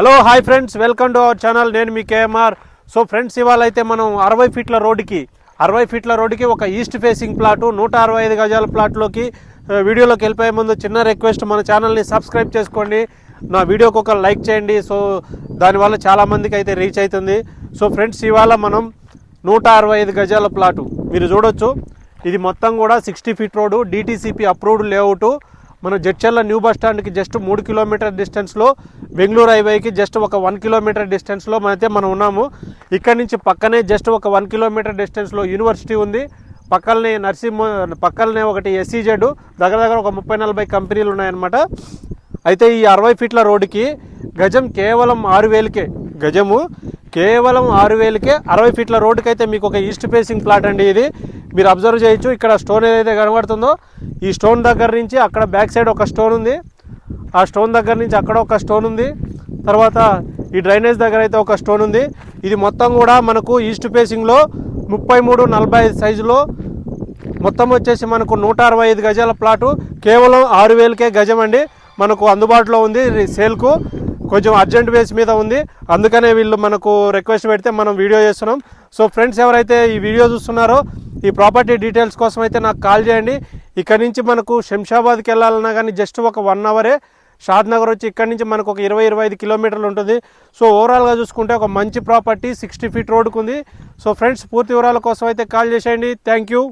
Hello hi friends welcome to our channel. నేను మీ KMR. So friends ఇవాళ అయితే మనం అరవై ఫీట్ల రోడ్డుకి అరవై ఫీట్ల రోడ్డుకి ఒక ఈస్ట్ ఫేసింగ్ ప్లాటు నూట అరవై ఐదు గజాల ప్లాట్లోకి వీడియోలోకి వెళ్ళిపోయే ముందు చిన్న రిక్వెస్ట్ మన ఛానల్ని సబ్స్క్రైబ్ చేసుకోండి. నా వీడియోకి ఒక లైక్ చేయండి. సో దానివల్ల చాలామందికి అయితే రీచ్ అవుతుంది. సో ఫ్రెండ్స్ ఇవాళ మనం నూట అరవై ఐదు గజాల ప్లాటు. మీరు చూడొచ్చు. ఇది మొత్తం కూడా sixty feet road DTCP approved layout మన జడ్చర్ల న్యూ బస్ స్టాండ్కి జస్ట్ మూడు కిలోమీటర్ డిస్టెన్స్లో బెంగళూరు హైవేకి జస్ట్ ఒక వన్ కిలోమీటర్ డిస్టెన్స్లో అయితే మనం ఉన్నాము. ఇక్కడ నుంచి పక్కనే జస్ట్ ఒక వన్ కిలోమీటర్ డిస్టెన్స్లో యూనివర్సిటీ ఉంది. పక్కనే నర్సింహ పక్కనే ఒకటి ఎస్సీజెడ్ దగ్గర దగ్గర ఒక ముప్పై నలభై కంపెనీలు ఉన్నాయన్నమాట. అయితే ఈ అరవై ఫీట్ల రోడ్డుకి గజం కేవలం ఆరు వేలకే గజము. కేవలం ఆరు వేలకే అరవై ఫీట్ల రోడ్డుకి అయితే మీకు ఒక ఈస్ట్ ఫేసింగ్ ప్లాట్ అండి ఇది. మీరు అబ్జర్వ్ చేయొచ్చు ఇక్కడ స్టోన్ ఏదైతే కనబడుతుందో ఈ స్టోన్ దగ్గర నుంచి అక్కడ బ్యాక్ సైడ్ ఒక స్టోన్ ఉంది. ఆ స్టోన్ దగ్గర నుంచి అక్కడ ఒక స్టోన్ ఉంది. తర్వాత ఈ డ్రైనేజ్ దగ్గర అయితే ఒక స్టోన్ ఉంది. ఇది మొత్తం కూడా మనకు ఈస్ట్ ఫేసింగ్లో ముప్పై మూడు నలభై ఐదు సైజులో మొత్తం వచ్చేసి మనకు నూట అరవై ఐదు గజాల ప్లాటు. కేవలం ఆరు వేలకే గజం అండి మనకు అందుబాటులో ఉంది సేల్కు. కొంచెం అర్జెంట్ బేస్ మీద ఉంది. అందుకనే వీళ్ళు మనకు రిక్వెస్ట్ పెడితే మనం వీడియో చేస్తున్నాం. సో ఫ్రెండ్స్ ఎవరైతే ఈ వీడియో చూస్తున్నారో ఈ ప్రాపర్టీ డీటెయిల్స్ కోసం అయితే నాకు కాల్ చేయండి. ఇక్కడ నుంచి మనకు శంషాబాద్కి వెళ్ళాలన్నా కానీ జస్ట్ ఒక వన్ అవరే షాద్ నగర్ వచ్చి ఇక్కడ నుంచి మనకు ఒక ఇరవై ఇరవై ఐదు కిలోమీటర్లు ఉంటుంది. సో ఓవరాల్గా చూసుకుంటే ఒక మంచి ప్రాపర్టీ సిక్స్టీ ఫీట్ రోడ్కు ఉంది సో ఫ్రెండ్స్ పూర్తి వివరాల కోసం అయితే కాల్ చేసేయండి. Thank you